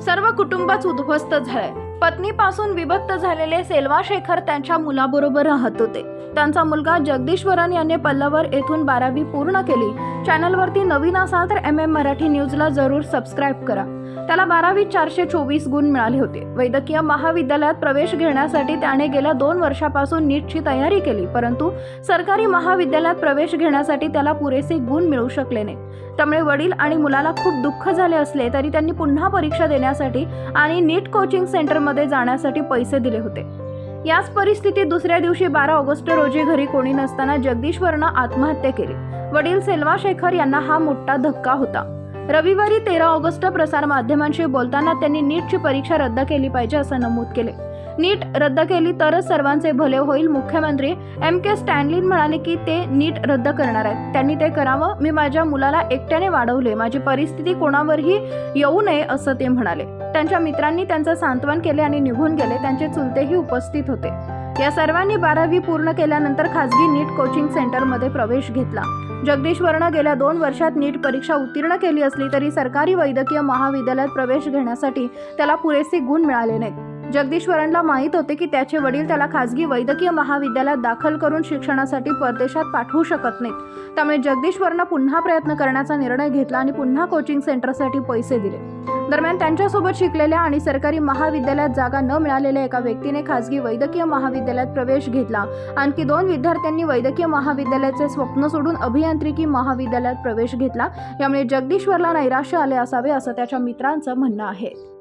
सर्व कुटुंबच उद्ध्वस्त झालंय. पत्नीपासून विभक्त झालेले सेल्वा शेखर त्यांच्या मुलाबरोबर राहत होते. त्यांचा मुलगा जगदीश्वरन यांनी पल्लवर येथून बारावी पूर्ण केली. चॅनलवरती नवीन असाल तर एम एम मराठी न्यूजला जरूर सबस्क्राईब करा. त्याला बारावी चारशे चोवीस गुण मिळाले होते. वैद्यकीय महाविद्यालयात प्रवेश घेण्यासाठी त्याने गेल्या दोन वर्षापासून नीटची तयारी केली परंतु सरकारी महाविद्यालयात प्रवेश घेण्यासाठी त्याला पुरेसे गुण मिळू शकले नाही. त्यामुळे वडील आणि मुलाला खूप दुःख झाले असले तरी त्यांनी पुन्हा परीक्षा देण्यासाठी आणि नीट कोचिंग सेंटरमध्ये जाण्यासाठी पैसे दिले होते. याच परिस्थितीत दुसऱ्या दिवशी बारा ऑगस्ट रोजी घरी कोणी नसताना जगदीश्वरनं आत्महत्या केली. वडील सेल्वा शेखर यांना हा मोठा धक्का होता. रविवारी तेरा ऑगस्ट प्रसार माध्यमांशी बोलताना त्यांनी नीटची परीक्षा रद्द केली पाहिजे असं नमूद केले. नीट रद्द केली तरच सर्वांचे भले होईल मुख्यमंत्री एम के स्टॅनलिन म्हणाले की ते नीट रद्द करणार आहेत. त्यांनी ते करावं मी माझ्या मुलाला एकट्याने वाढवले माझी परिस्थिती कोणावरही येऊ नये असं ते म्हणाले. त्यांच्या मित्रांनी त्यांचं सांत्वन केले आणि निघून गेले त्यांचे चुलतेही उपस्थित होते. या सर्वांनी बारावी पूर्ण केल्यानंतर खासगी नीट कोचिंग सेंटरमध्ये प्रवेश घेतला. जगदीश्वरनं गेल्या दोन वर्षात नीट परीक्षा उत्तीर्ण केली असली तरी सरकारी वैद्यकीय महाविद्यालयात प्रवेश घेण्यासाठी त्याला पुरेसे गुण मिळाले नाहीत. जगदीश्वरनला माहीत होते की त्याचे वडील त्याला खासगी वैद्यकीय महाविद्यालयात दाखल करून शिक्षणासाठी परदेशात पाठवू शकत नाहीत. त्यामुळे जगदीश्वरनं पुन्हा प्रयत्न करण्याचा निर्णय घेतला आणि पुन्हा कोचिंग सेंटरसाठी पैसे दिले. दरम्यान त्यांच्यासोबत शिकलेल्या आणि सरकारी महाविद्यालयात जागा न मिळालेल्या एका व्यक्तीने खासगी वैद्यकीय महाविद्यालयात प्रवेश घेतला. आणखी दोन विद्यार्थ्यांनी वैद्यकीय महाविद्यालयाचे स्वप्न सोडून अभियांत्रिकी महाविद्यालयात प्रवेश घेतला. यामुळे जगदीश्वरला नैराश्य आले असावे असं त्याच्या मित्रांचं म्हणणं आहे.